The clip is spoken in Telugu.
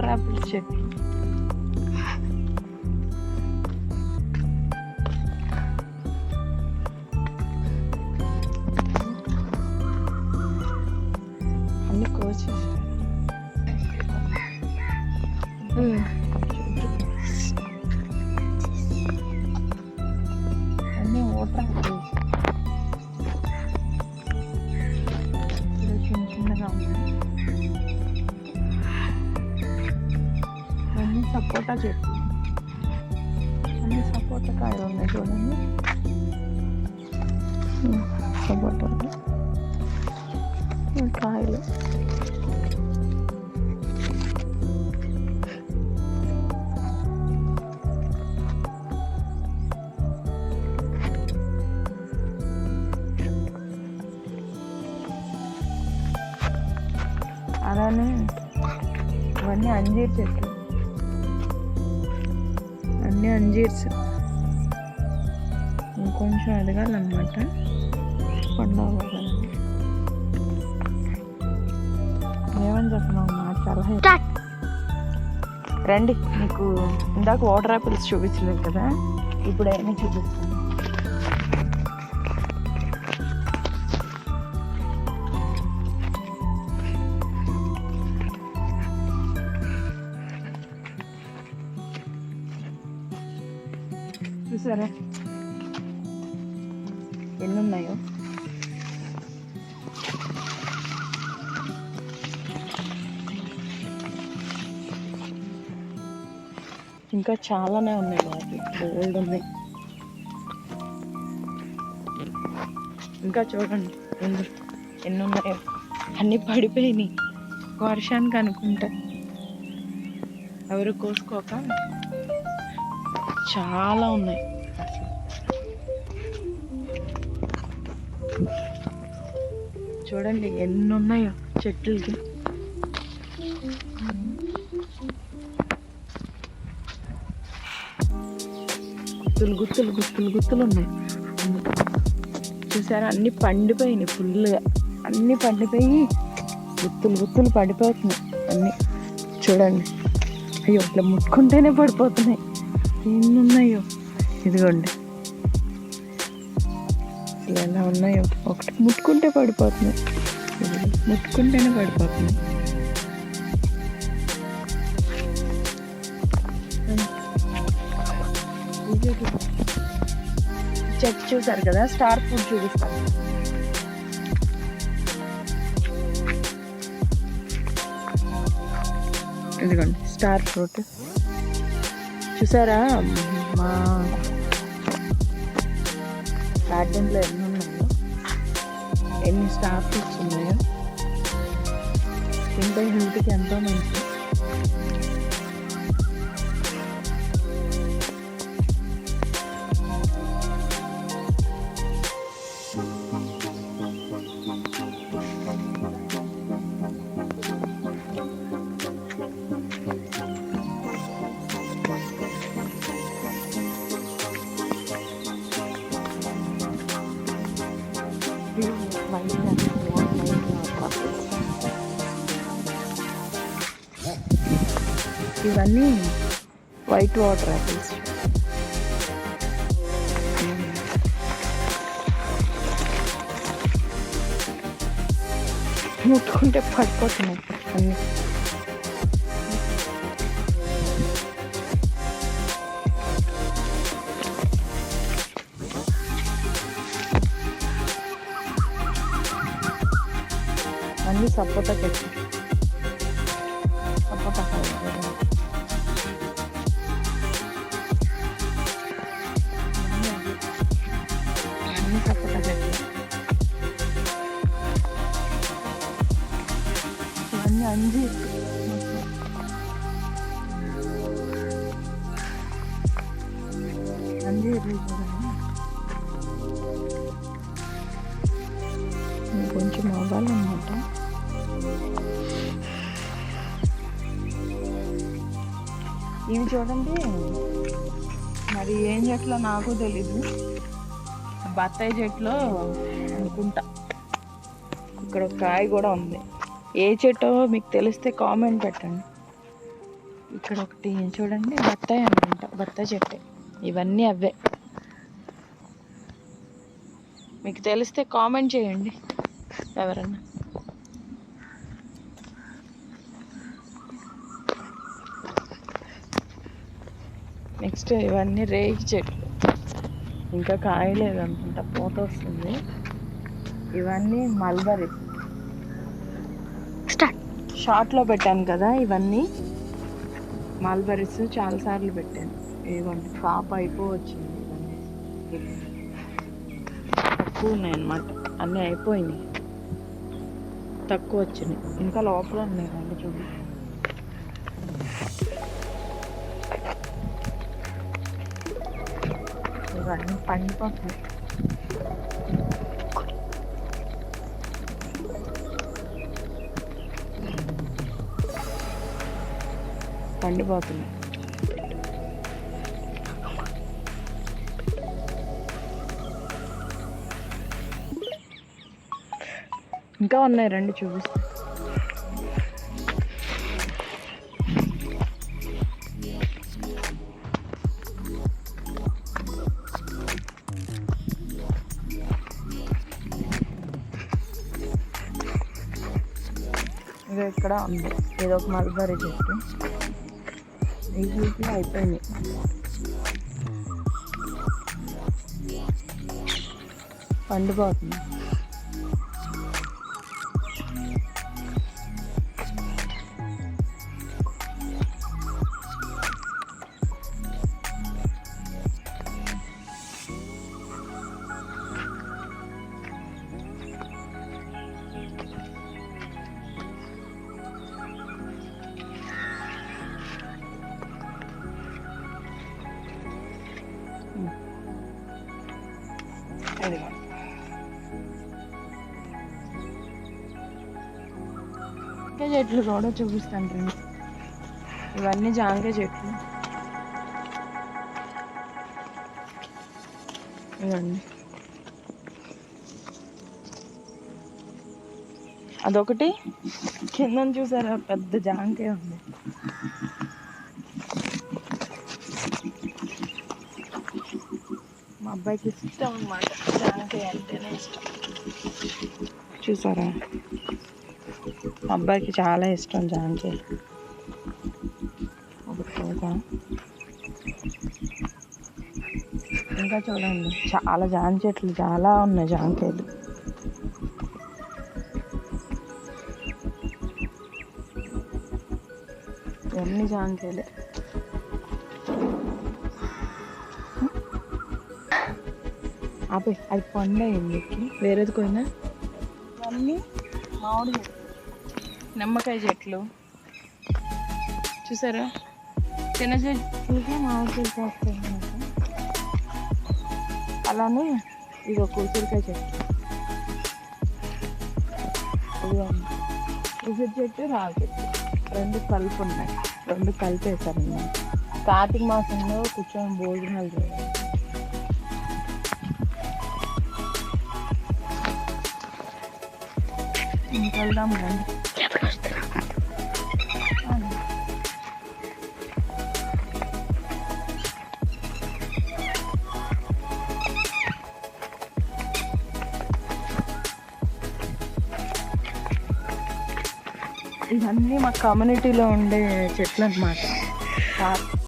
వాటర్ యాపిల్ సపోటా చెట్లు అన్ని సపోటా కాయలు ఉన్నాయి చూడండి. ఉమ్, కాయలు. అలానే ఇవన్నీ అంజీర్ చెట్లు. అన్నీ అంజీర్స్. ఇంకొంచెం ఎదగాలన్నమాట పండు అవ్వాలి ఏమని చెప్పినావు మా సలహా. రండి మీకు ఇందాక వాటర్ యాపిల్స్ చూపించలేదు కదా? ఇప్పుడు చూపిస్తాను చూసారా ఎన్ని ఉన్నాయో ఇంకా చాలానే ఉన్నాయి బాబు. గోల్డ్ ఉన్నాయి. ఇంకా చూడండి ముందు ఎన్ని ఉన్నాయో అన్నీ పడిపోయినాయి. వర్షానికి అనుకుంటా. ఎవరు కోసుకోక? చాలా ఉన్నాయి. చూడండి ఎన్ని ఉన్నాయో చెట్లకి. గుత్తులు గుత్తులు గుత్తులు గుత్తులు ఉన్నాయి. చూసారా అన్ని పండిపోయినాయి ఫుల్గా అన్ని పండిపోయి గుత్తులు గుత్తులు పడిపోతున్నాయి అన్ని. చూడండి. అయ్యో ఇట్లా ముట్టుకుంటేనే పడిపోతున్నాయి. ఎన్ని ఉన్నాయో ఇదిగోండి. అసలు ఎలా ఉన్నాయో. ఒకటి ముట్టుకుంటే పడిపోతున్నాయి ముట్టుకుంటేనే పడిపోతున్నాయి చెక్ చూసారు కదా స్టార్ ఫుడ్ చూపిస్తాను ఎందుకండి స్టార్ ఫ్రూట్. చూసారా? మా గార్డెన్లో ఎన్ని ఉన్నాయో? ఎన్ని స్టార్ ఫ్రూట్స్ ఉన్నాయో స్కిన్ హెల్త్కి ఎంతో మంచిది. ఇవన్నీ వైట్ వాటర్ యాపిల్స్. ముట్టుకుంటే పడిపోతున్నాయి అన్నీ. అన్ని సపోటా చెట్లు ఇవన్నీ అంజీర్ చూడండి కొంచెం అవ్వాలన్నమాట ఇవి చూడండి. మరి ఏం చెట్లో నాకు తెలీదు. బత్తాయి చెట్లు అనుకుంటా. ఇక్కడ కాయ కూడా ఉంది. ఏ చెట్టో మీకు తెలిస్తే కామెంట్ పెట్టండి. ఇక్కడ ఒకటి చూడండి? బత్తాయి అనుకుంటా. బత్తాయి చెట్టే. ఇవన్నీ అవే. మీకు తెలిస్తే కామెంట్ చేయండి. ఎవరన్నా. నెక్స్ట్ ఇవన్నీ రేగి చెట్లు. ఇంకా కాయలేదు అనుకుంటా. పూత వస్తుంది. ఇవన్నీ మల్బరీ. షార్ట్లో పెట్టాను కదా ఇవన్నీ. మల్బరీస్ చాలాసార్లు పెట్టాను. ఇదిగోండి ఫ్లాప్ అయిపోవచ్చింది ఇవన్నీ. తక్కువ ఉన్నాయి అన్నమాట అన్నీ అయిపోయినాయి. తక్కువ వచ్చినాయి. ఇంకా లోపల ఉన్నాయి రెండు చూడండి ఇవన్నీ పండిపోతున్నాయి. పోతుంది ఇంకా ఉన్నాయి రండి చూపిస్తా. ఇక్కడ ఉంది. ఏదో ఒక మల్బరీ చెట్టు. ఈ వీటిలో అయిపోయినాయి పండిపోతుంది జాంకాయ చెట్లు కూడా చూపిస్తాను ఫ్రెండ్స్. ఇవన్నీ జాంకాయ చెట్లు. ఇవన్నీ అదొకటి. కింద చూసారా? పెద్ద జాంకాయ ఉంది. మా అబ్బాయికి ఇష్టం అన్నమాట. జాంకాయ అంటేనే ఇష్టం. చూసారా? అబ్బాయికి చాలా ఇష్టం జాంకాయ ఒకటి ఇంకా చూడండి చాలా జామ చెట్లు చాలా ఉన్నాయి జాంకాయలు ఇవన్నీ జాంకాయలే అబ్బాయి అది పండు అయింది. వేరేది పోయినా ఇవన్నీ మామిడి నిమ్మకాయ చెట్లు. చూసారా? చిన్న చెట్లకి మామిడి చెట్లు వస్తాయి అలానే ఇది ఒక ఉసిరికాయ చెట్టు ఉసిరి చెట్టు రాగి చెట్టు. రెండు కలుపు ఉన్నాయి. రెండు కలిపి వేసారన్నమాట కార్తీక మాసంలో కూర్చొని భోజనాలు చేయాలి. ఇంకెళ్దాం రండి. ఇవన్నీ మా కమ్యూనిటీలో ఉండే చెట్లు అనమాట